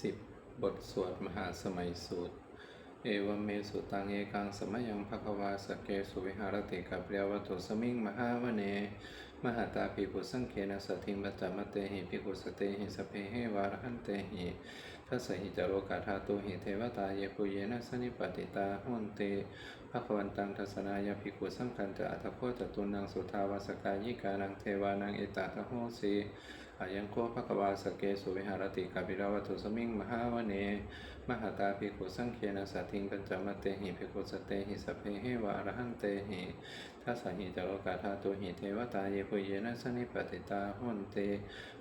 สิบบทสวดมหาสมัยสูตร เอวเมสุตังเอกังสมยังภควาสเกสุวิหารติกับเรียวตุสมิงมหาวเน มหาตาภิกุสังเคนะสทิงปัจจมเตหิภิกุสเตหิสเพเหวารหันเตหิทัสสหิจโรกาธาตุหิเทวตาเยปุเยนะสนิปติตาหุนเตภควันตังทัศนายภิกุสังคันจะอัตโคจตุนังสุทาวาสกายิกานังเทวานังเอตตะโหสี อายังโคภควาสเกสุวิหารติกับเรียวตุสมิงมหาวเน มหาตาภิกขุสังเคนะสัตถิงปัญจมเตหิภิกขุสเตหิสพเพเหวะอรหันเตหิทัสสหิจโลกาธาตุหิเทวตาเยปุเยนะสนิปติตาหุนเต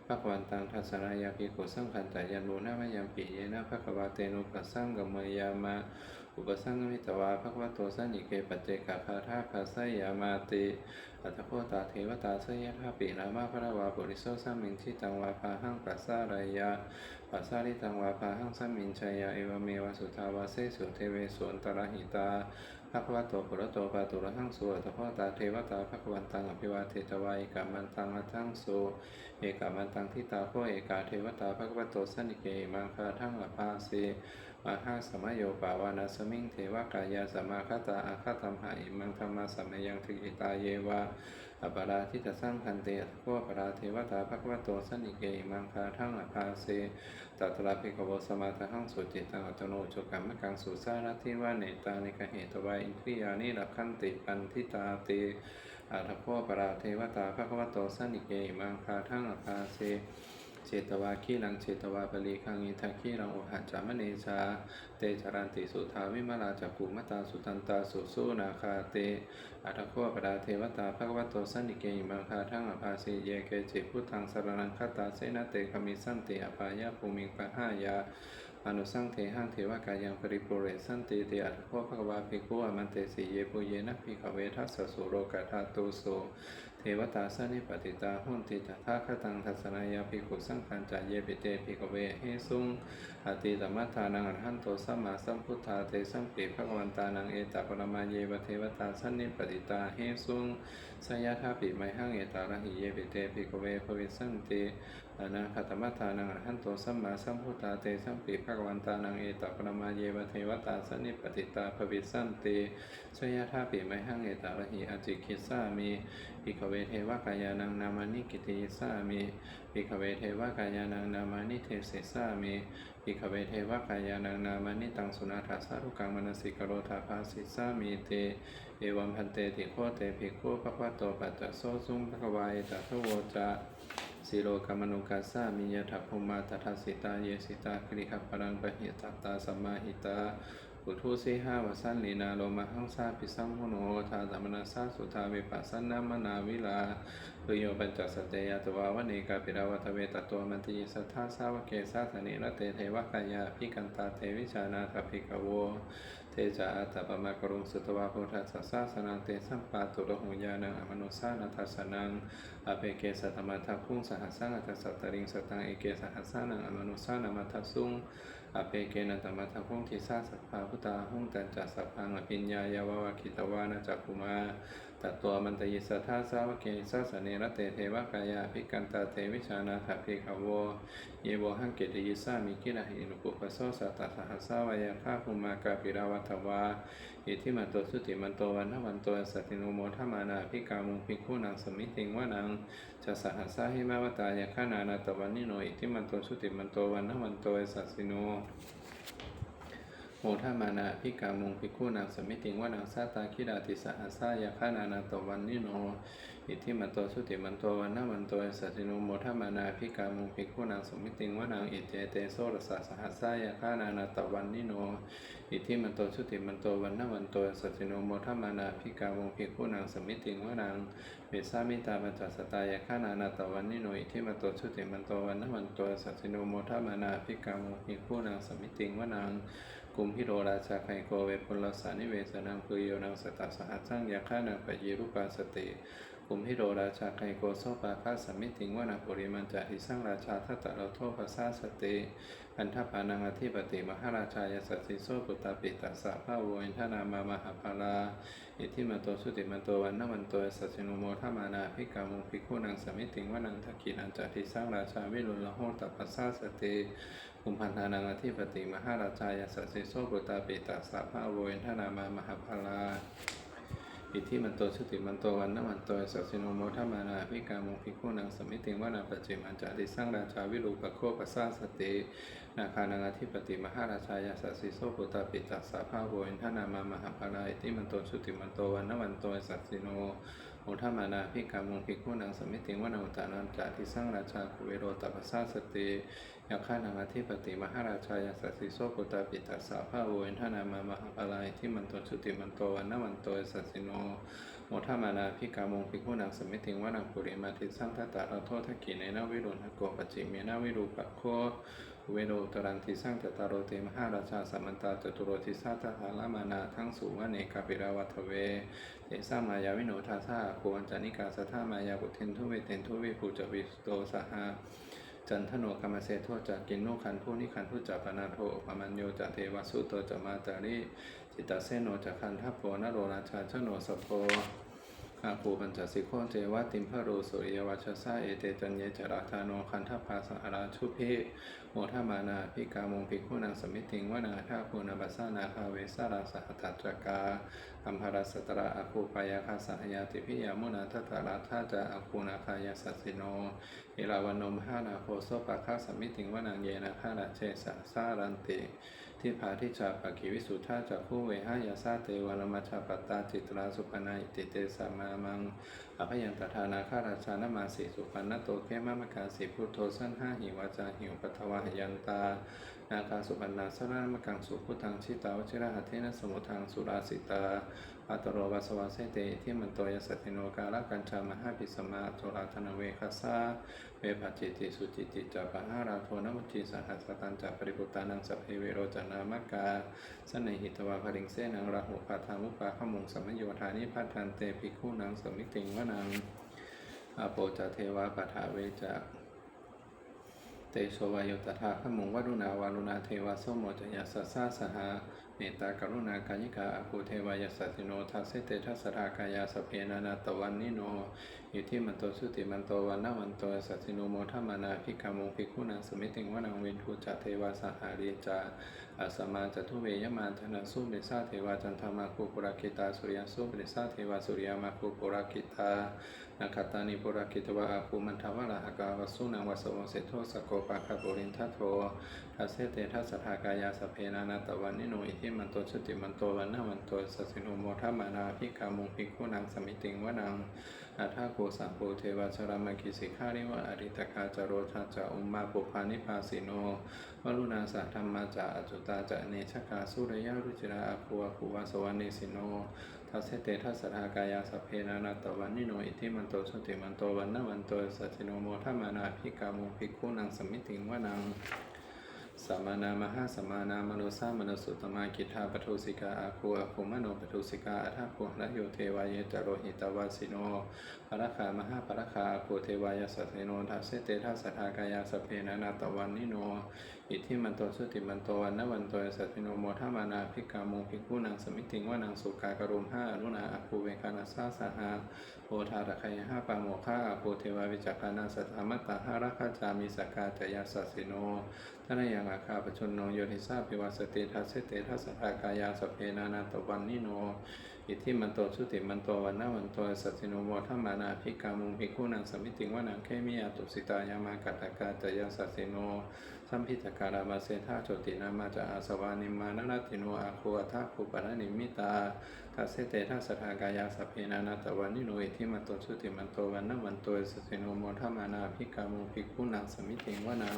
ภควันตังทัสนายาภิกขุสังขันตายันโนนามยังปิเยนะภควาเตนุปัสสังกมยามาอุปสังกมิตวาภควโตสันิเกปัจเจกาคาธาคาสยามาติอัตโคตาเทวตาสยะทาปินามาพระวาปุริโสสัมมิงทิตังวาปาหังปัสสารายา ปัสสาริตังวาปาหังสัมมินชัยยาเอวเมวสุทาวาเสสุเทเวสุนตระหิตาภควโตปุระโตปาตุระหังสุอัตโพตาเทวตาภควันตังอภิวาเทตวายกามันตังอัทังสุเอกามันตังทิตาโพเอกาเทวตาภควโตสันิเกมังคาทังอภาเสมหาสมโยปาวานาสมิงเทวกายาสมาคตาอาคตัมหาอิมังธรรมาสมยังทิกิตาเยวาอปราทิตสังคันเตอัตโคปราเทวตาภควโตสันนิเกอมังคาทั้งอภาเสตัตระภิกขวสมาทหังสุจิตังอัตโนโจกัมมกังสุสารทิวาเนตานิกเหตวาอินทริยานิรักขันติปันทิตาเตอัตโคปราเทวตาภควโตสันนิเกอมังคาทั้งอภาเส เจตวาคีลังเจตวาปลีคังอิทักขีรังโอหัจามเนชา เตจารันติสุทาวิมาลาจักกุมตาสุตันตาสุสุนาคาเต อัตโคปราเทวตาภควโตสันนิเกอิมังคาทั้งอภาสีเยเกจิพุทธังสารนังคตาเสนาเตคมิสันติอปายาภูมิงปะหายาอนุสังเทหังเทวกายังปริปุเรสันติเตอัตโคภควาภิกขุอมันเตสีเยปุเยนะภิกขเวทัสสุโรกาธาตุโส เทวตาสนิปติตาหุนติตาทาคตังทัศนายาภิกขุสังขันจายเยปิเตภิกเวเฮสุงอติตมัทธานังอรหันโตสัมมาสัมพุทธาเตสัมปิภควันตานังเอตปรมาเยวเทวตาสนิปติตาเฮสุงสยทาปิไมหังเอตาระหิเยปิเตภิกเวภวิสันติอนาคตมัทธานังอรหันโตสัมมาสัมพุทธาเตสัมปิภควันตานังเอตปรมาเยวเทวตาสนิปติตาภวิสันติสยถาปิไมหังเอตาระหิอจิคิสามิภิขเวเทวกายานังนามานิกิติสามิภิขเวเทวกายานังนามานิเทเสสามิภิขเวเทวกายานังนามานิตังสุนาถาสารุกังมนสิกโรธาภาสิสามีเตเอวัมพันเตติโคเตภิกขุภควโตปัจจโสสุงภควายตถโวจะ สิโลกามนุกัสสามิยถาภูมาตถาสิตาเยสิตาคริขปรังปะหิตตาสัมมาหิตาปุถุสีหาวสันลีนาโลมหังสาปิสัมมุโนทาสัมมนาสาสุทาวิปัสสนามนาวิลาปุโยปัญจสัตยาตวาวเนกาปิราวทเวตตัวมันติสัทธาสาวเกสาสนิรเตเทวกายาพิกันตาเทวิชานาคภิกโว เทจาอัตตปมากรุงสุตวาพุทธัสสะสนังเตสัมปาตุระหุญานังอมนุสานัทสนังอเปเกสัตมัทธคุงสหัสสังอัตสัตตริงสตังเอเกสหัสสานังอมนุสานามัทสุงอเปเกนัตมัทธคุงทิสาสัพพาพุตาหุงตันจัสสัพพังอภิญญายาววาคิตวานาจักคุมา ตัตตัวมันตยิสัทธาสาวเกสัสเนรเตเทวกายาภิกันตาเทวิชานาคภิกขโวเยโวหังเกตยิสามิกิรหินุปุปโสสัตตสหัสสาวายาคาภูมากาปิราวัตวาอิทิมันโตสุติมันโตวันนวันโตสัตติโนโมทมานาภิกามุงภิกุนังสมิติงวานังจะสหัสสาหิมาวตายาคานานาตวันนิโนอิทิมันโตสุติมันโตวันนวันโตสัสสิโน โมทมานาภิกามุงภิกขุนางสมิติงวานางสาตาคิดาติสหัสายาคานานาตวันนิโน อิทิมันโตสุติมันโตวันนามันโตสัสสิโนโมทมานาภิกามุงภิกขุนางสมิติงวานางอิเจเตโสรสสหัสายาคานานาตวันนิโน อิทิมันโตสุติมันโตวันนาวันโตสัสสิโนโมทมานาภิกามุงภิกขุนางสมิติงวานางเวสามิตาปัจจสตายาคานานาตวันนิโนอิทิมันโตสุติมันโตวันนาวันโตสัสสิโนโมทมานาภิกามุงภิกขุนางสมิติงวานาง กุมพิโรราชาไคโกเวปุลสานิเวสนังปุโยนังสตัสสหัสสังยาฆานังปะยีรุปาสติ กุมพิโรราชาไคโกโซปาคาสมิติงวานาปุริมันจาหิสังราชาทัตตะเราโทภาษาสติอันทปานังอธิปติมหาราชายสัสสิโสปุตตปิตัสสะภาโวอินทนามามหาภาลาอิทิมันโตสุติมันโตวันนวันโตสัสสินุโมทมานาภิกามุภิกขุนังสมิติงวนังทักินันจัติสร้างราชาวิรุลโหตัปปัสสาสติกุมพันธานังอธิปติมหาราชายสัสสิโสปุตตปิตัสสะภาโวอินทนามามหาภาลา อิทธิมันโตชุติมันโตวันนมันโตสัสสิโนโมทัมานาพิกามุภิกขุนังสมิติงวนาปจจิมันจาติสร้างราชาวิรูปโคปัสสาสติ นาคานังอธิปติมหาราชายาสัสสิโสปุตตปิตัสสะภาโวินทนามามหาภาลาอิทธิมันโตชุติมันโตวันนมันโตสัสสิโนโมทัมานาภิกามุภิกุนังสมิติงวนาอุตานันจาริสร้างราชาคุเวโรตัปสาสติยาคานังอธิปติมหาราชายาสัสสิโสปุตตปิตัสสะภาโวินทนามามหาภาลาอิทธิมันโตชุติมันโตวันนมันโตสัสสิโนโมทามานาพิกามุงพิกุนังสมิติงวานังปุริมาทิสังทัตตาเราโทษทักกิในนาวิรุณโกปจิเมนาวิรูปะโค เวโรตรันติสังจตารโรเตมหาราชาสัมมันตาจตุโรติสัตตาลามานาทั้งสุวเนกาปิราวัตเวเตสามายาวิโนทาสาโกวันจานิกาสัทธามายาบุเทนทุเวเทนทุเวภูจวิสโตสหาจันทโนกรรมเสโทจากกินโนขันผู้นิขันผู้จัปนาโทปมัญโยจะเทวสุโตจะมาจาริจิตตเสโนจะคันทัพโพนโรราชาชโนสโพ อาภูปัญจสิโคเจวะติมพะโรสุริยวัชสาเอเตจันเยจราธานคันทภาสาราชุพิโมทมานาพิกามงพิคุนังสมิติงวนาทาภูนาบัสานาคาเวสาราสหัตถจกาอัมภารสตระอาคูปายาคาสหยาติพิยามุนาทัตตาราธาจาอาคูนาคายาสัสสิโนเอราวันนมหานาโคโสปะคาสมิติงวนังเยนาคาราเชสะสารันติ ทิพาทิชาปกิวิสุทธาจักคู่เวหายาซาเตวรมัชาปตาจิตราสุปนาอิติเตสามามังอภยันตทานาคาราชานมาสีสุปันนโตเขมามกาสีพุทโธสั้นห้าหิวาจาหิวปัทวาหยันตา นาคาสุปันนาสรามกังสุพุทังชิตาวชิระหัตเทนะสมุทังสุราสิตา ปัตตโรวัสวาเสเตที่มันโตยสัติโนกาลกัญชามหาปิสมาโทราธนเวคัสสาเวภจิติสุจิติจาปะหาราโทนมุจิสหัสตันจาปริปุตานังสัพเพเวโรจนามกาสนหิตวาภริงเสนังราหุปาทามุปาขมุงสัมโยธานิพัทธันเตภิกขุนังสมิติงวนังอโปจเทวาปทาเวจะเตโชวายโยตถาขมุงวรุณาวารุณาเทวาโสโมจยาสัสสาสหา เมตตากรุณากายิกาอาคูเทวายสัตสิโนทัสเสเตทัสรากายาสเพนานาตวันนิโนอิทิมันโตสุติมันโตวันนาวันโตสัตสิโนโมทัมมานาภิกขามุภิกขุนังสมิติงวนังเวนทูจเทวาสหารีจาอาสมาจตุเวยมาธนาสุเบสาเทวาจันทมาคูปุราคิตาสุริยสุเบสาเทวาสุริยมาคูปุราคิตานาคตานิปุราคิตวะอาภูมันทวะลาหกาวสุนังวสวงเสโทสโกปะคาปุรินทัตโททัสเสเตทัสสทากายาสเพนานาตวันนิโนอิทิมันโตชุติมันโตวันนาวันโตสัสสิโนโมทัมานาภิกขามุงภิกขุนังสมิติงวนัง อาทาโกสังโฆเทวาชรามกิสิขาริวะอริตกาจโรชาจาอุมมาปุพานิพาสิโนวรุณาสะธรรมาจาอจุตาจะเนชกาสุริยารุจิราอาภูอาภูวาสวรรณิสิโนทัสเตทัสสากายาสเพนานาตวันนิโนอิทิมันโตสติมันโตวันนาวันโตสัจิโนโมทัมมานาภิกามุภิกขุนังสมิติงวนัง สัมมานามหาสัมมานามโนสามโนสุตมากิทาปทุสิกาอาคูอาคูมโนปทุสิกาอัฏฐาภูระโยเทวายจโรหิตวาสิโนภรคามหาภรคาอาคูเทวายสัสเนโนทัสเสเตทัสสทากายาสเพนานาตวันนิโน อิทิมันโตสุติมันโตวันนวันโตสัตติโนโมทัมานาภิกามุภิกุนังสมิติงวานังสุกากรุมห้าอรุณาอาคูเวคานาสาสหาโพธาตะคายห้าปาโมฆาอาคูเทวาวิจักานาสัทธามตตาหาราคาจามิสกาจยาสัสสิโนทนายังอาคาปชนโนโยนิสาปิวาสติทัสเสเตทัสสะกายาสเพนานาตวันนิโนอิทิมันโตสุติมันโตวันนาวันโตสัสสิโนโมทัมมานาภิกามุภิกขุนังสมิติงวานังเคมิยาตุสิตายามากัตกาจยาสัสสิโนสัมพิจการามาเสธาโจตินามาจาอาสวานิมานรติโนอาโคอัทภูปรนิมิตาทัสเสเตทัสสทากายาสเพนานาตวันนิโน อิทิมันโตสุติมันโตวันนาวันโตสัสสิโนโมทัมมานาภิกามุภิกขุนังสมิติงวานัง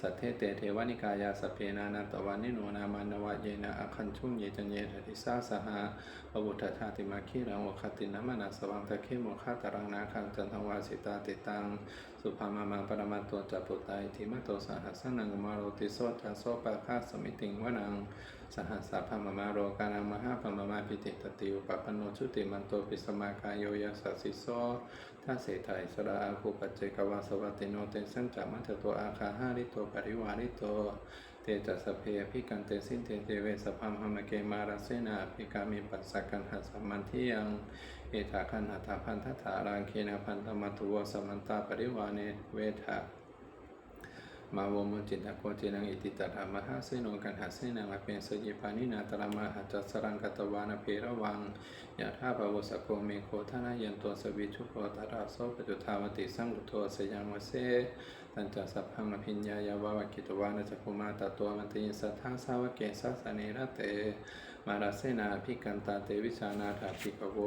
สัทเทเตเทวนิกายาสเพนานาตวันนิโนนามานวะเยนะอคันชุงเยจันเยติสาสหาปบุตธาติมาคีรังวคตินามนาสวังตะเคโมฆาตรังนาคังจันทวาสิตาติตัง สุภามามาปรมาตัวจัปุตตาอิทิมาโตสหัสสนังมาโรติโสทัสโสปะคาสมิติงวนังสหัสสะพมามาโรกานังมหาพมามาปิติตติอุปปปนโนชุติมันโตปิสมากายโยยัสสิโส ท่าเสไทยสระอาภูปัจเจกวาสวัติโนเตสังจามัตถตัวอาคาห้าริโตปริวาริโต เตจัสสพเพพิกันเตสินเตเตเวสพัมหมเกมาราเสนาพิกามิปัสสกันหัสมันที่ยัง เอถาคันหัตถาพันธถารังเคนาพันธมัตุวสมันตาปริวาเนเวทา มาวมุจิตะโกจินังอิติตถามหาเสโนกันหาเสนังอเปนสยิปานินาตระมหาจัสรังกตวานเพระวังยะธาภวสโกเมโคทานายันตัวสวิชุโคตราโสปจุทาวติสังกุโทสยังวเสตัญจสัพพังมพิญญายาวาวกิตวานจักุมาตตัวมันติสัทธาสาวเกสัสสเนระเตมาราเสนาภิกันตาเตวิชานาถาภิกโว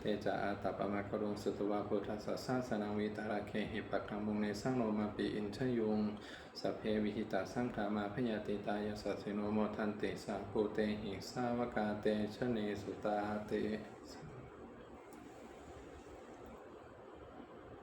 เตจาอาตปะมะกรุงสุตวาพุทธสัสสนาวิตาราเคหิปักกังมุงในสร้างโลมาปีอินชยุงสเพวิหิตาสร้างขามาพยาติตายสัสสิโนโมทันติสาภูเตหิสาวกาเตชะเนสุตาเต